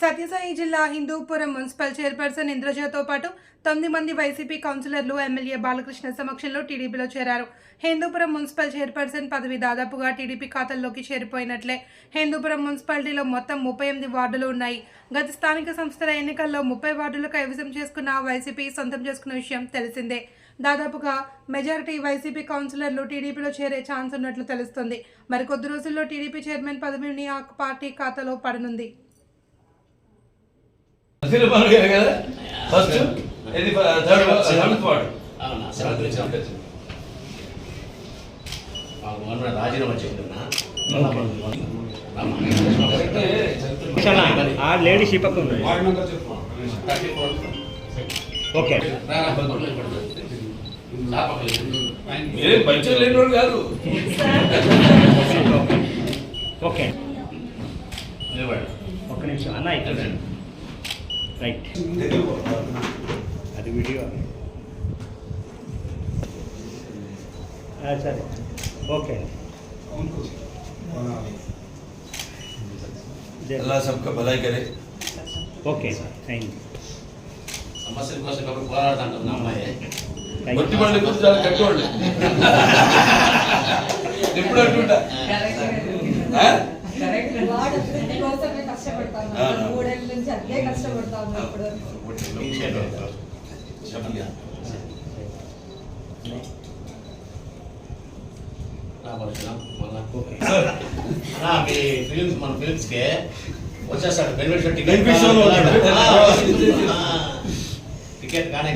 సత్యసాయి జిల్లా Hindupuram municipal chairperson ఇంద్రజతో పాటు తొమ్మిది మంది వైసీపీ కౌన్సిలర్లు ఎమ్మెల్యే బాలకృష్ణ సమక్షంలో టీడీపీలో చేరారు. హిందూపురం మున్సిపల్ చైర్పర్సన్ పదవి దాదాపుగా టీడీపీ ఖాతాల్లోకి చేరిపోయినట్లే. హిందూపురం మున్సిపాలిటీలో మొత్తం ముప్పై ఎనిమిది వార్డులు ఉన్నాయి. గత స్థానిక సంస్థల ఎన్నికల్లో ముప్పై వార్డులు కైవసం చేసుకున్న వైసీపీ సొంతం చేసుకున్న విషయం తెలిసిందే. దాదాపుగా మెజారిటీ వైసీపీ కౌన్సిలర్లు టీడీపీలో చేరే ఛాన్స్ ఉన్నట్లు తెలుస్తుంది. మరికొద్ది రోజుల్లో టీడీపీ చైర్మన్ పదవిని ఆ పార్టీ ఖాతాలో పడనుంది. సినిమాలు గారు కదా? ఫస్ట్ ఇది థర్డ్ సెవెంత్ గవర్నమెంట్ రాజీనామా చెప్తున్నా. పక్క ఉంది. ఓకే. మీరేం పంచం లేని వాడు కాదు. ఓకే. ఒక్క నిమిషం. అన్న ఇక్కడ రైట్ అది వీడియో సరే. ఓకే. अल्लाह सबका भलाई करे। ఓకే థ్యాంక్ యూ సమస్యల కోసం కాబట్టి పోరాడుతుంటాం అమ్మాయి. బొట్టి బండి గురించి చాలా కట్టుకోండి. ఎప్పుడు అంటుంటా? నుంచి అదే ఓకే అన్నా, మీ ఫిలిమ్స్ మన ఫిలిమ్స్కి వచ్చేస్తాడు బెనిఫిట్ Benefit show లో ఉంటాడు. టికెట్ కానీ.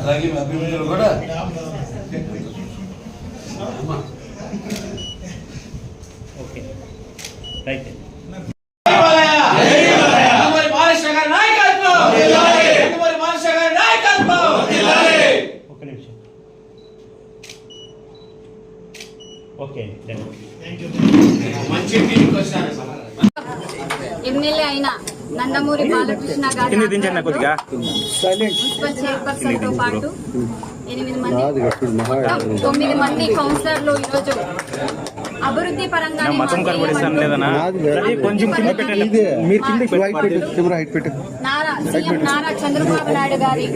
అలాగే అభిమానులు కూడా రైట్ నిమిషం. ఓకే ఎమ్మెల్యే అయిన నందమూరి బాలకృష్ణ గారి మున్సిపల్ చైర్పర్సన్తో పాటు ఎనిమిది మంది తొమ్మిది మంది కౌన్సిలర్లు ఈరోజు అభివృద్ధి పరంగా మతం కనబడిస్తాను లేదనా కొంచెం కింద పెట్టండి. మీరు కింద హైట్ పెట్టు. సీఎం నారా చంద్రబాబు నాయుడు గారి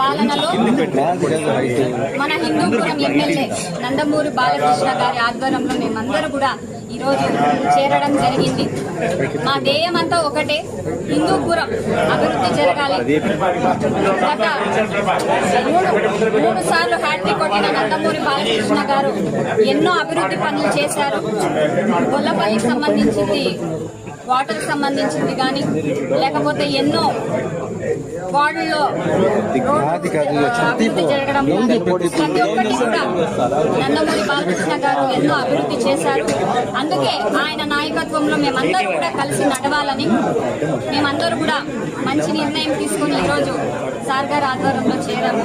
పాలనలో మన హిందూపురం ఎమ్మెల్యే నందమూరి బాలకృష్ణ గారి ఆధ్వర్యంలో మేమందరూ కూడా ఈరోజు చేరడం జరిగింది. మా ధ్యేయం అంతా ఒకటే హిందూపురం అభివృద్ధి జరగాలి. గత మూడు మూడు సార్లు హ్యాట్రిక్ కొట్టిన నందమూరి బాలకృష్ణ గారు ఎన్నో అభివృద్ధి పనులు చేశారు. గొల్లపల్లికి సంబంధించింది వాటర్ సంబంధించింది కానీ లేకపోతే ఎన్నో వార్డుల్లో అభివృద్ధి జరగడం ప్రతి ఒక్కటి కూడా నందమూరి బాలకృష్ణ గారు ఎన్నో అభివృద్ధి చేశారు. అందుకే ఆయన నాయకత్వంలో మేమందరూ కూడా కలిసి నడవాలని మేమందరూ కూడా మంచి నిర్ణయం తీసుకుని ఈరోజు సార్ గారి ఆధ్వర్యంలో చేరాము.